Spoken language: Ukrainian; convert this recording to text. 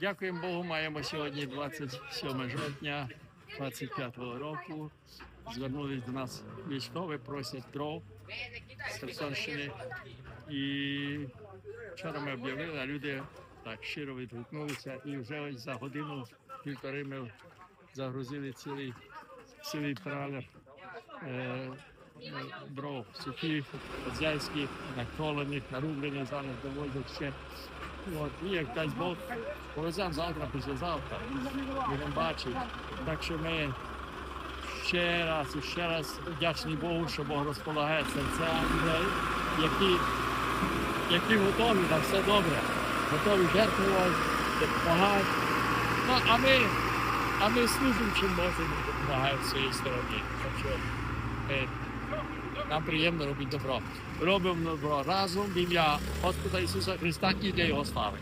Дякуємо Богу, маємо сьогодні 27 жовтня 25-го року. Звернулись до нас військові, просять дров з Херсонщини. І вчора ми об'явили, а люди так щиро відгукнулися. І вже ось за годину півтори ми загрузили цілий, цілий тралер е, дров, сухих, хазяйських, наколених, нарублених, зараз довозять ще. От, і як дасть Бог, повеземо завтра, післязавтра. Будемо бачити. Так що ми ще раз і ще раз вдячні Богу, що Бог розполагає серця людей, які, які готові на все добре, готові жертвувати, допомагати. Ну, а ми, а ми служимо чим можемо, допомагаємо з цієї сторони. Так що нам приємно робити добро. Робимо добро разом в ім'я Господа Ісуса Христа і для Його слави.